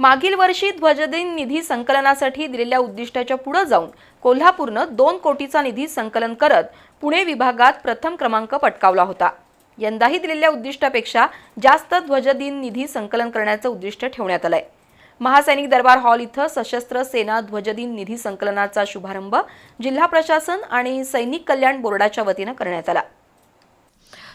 मागील वर्षी ध्वजदिन निधी संकलनासाठी दिलेल्या उद्दिष्टाच्या पुढे जाऊन कोल्हापूरनं दोन कोटीचा निधी संकलन करत पुणे विभागात प्रथम क्रमांक पटकावला होता. यंदाही दिलेल्या उद्दिष्टापेक्षा जास्त ध्वजदिन निधी संकलन करण्याचं उद्दिष्ट ठेवण्यात आलंय. महासैनिक दरबार हॉल इथं सशस्त्र सेना ध्वजदिन निधी संकलनाचा शुभारंभ जिल्हा प्रशासन आणि सैनिक कल्याण बोर्डाच्या वतीनं करण्यात आला.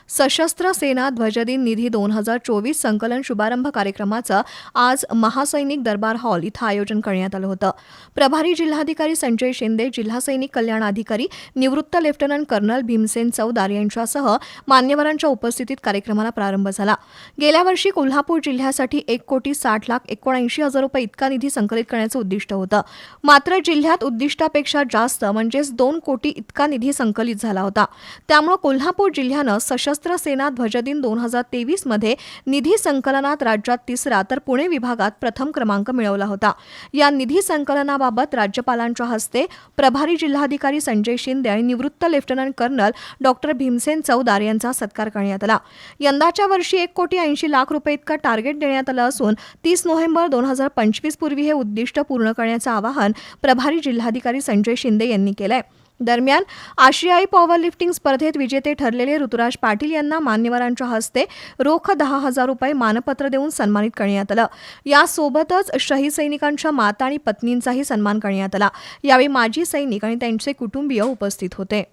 सशस्त्र सेना ध्वजदिन निधी दोन हजार चोवीस संकलन शुभारंभ कार्यक्रमाचं आज महासैनिक दरबार हॉल इथं आयोजन करण्यात आलं होतं. प्रभारी जिल्हाधिकारी संजय शिंदे जिल्हा सैनिक कल्याण अधिकारी निवृत्त लेफ्टनंट कर्नल भीमसेन चौदार यांच्यासह मान्यवरांच्या उपस्थितीत कार्यक्रमाला प्रारंभ झाला. गेल्या वर्षी कोल्हापूर जिल्ह्यासाठी एक कोटी साठ लाख एकोणऐंशी हजार रुपये इतका निधी संकलित करण्याचं उद्दिष्ट होतं. मात्र जिल्ह्यात उद्दिष्टापेक्षा जास्त म्हणजेच दोन कोटी इतका निधी संकलित झाला होता. त्यामुळे कोल्हापूर जिल्ह्यानं सशस्त्र सेना ध्वजदिन दोन हजार तेवीसमध्ये निधी संकलनात राज्यात तिसरा तर पुणे विभागात प्रथम क्रमांक मिळवला होता. या निधी संकलनाबाबत राज्यपालांच्या हस्ते प्रभारी जिल्हाधिकारी संजय शिंदे आणि निवृत्त lieutenant colonel doctor Bhimsen Chaudar यांचा सत्कार करण्यात आला. यंदाच्या वर्षी एक कोटी ऐंशी लाख रुपये इतका टार्गेट देण्यात आलं असून तीस नोव्हेंबर दोन हजार पंचवीस पूर्वी हे उद्दिष्ट पूर्ण करण्याचं आवाहन प्रभारी जिल्हाधिकारी संजय शिंदे यांनी केलंय. दरम्यान आशियाई पॉवर लिफ्टिंग स्पर्धेत विजेते ठरलेले ऋतुराज पाटील यांना मान्यवरांच्या हस्ते रोख दहा हजार रुपये मानपत्र देऊन सन्मानित करण्यात आलं. यासोबतच शहीद सैनिकांच्या माता आणि पत्नींचाही सन्मान करण्यात आला. यावेळी माजी सैनिक आणि त्यांचे कुटुंबीय उपस्थित होते.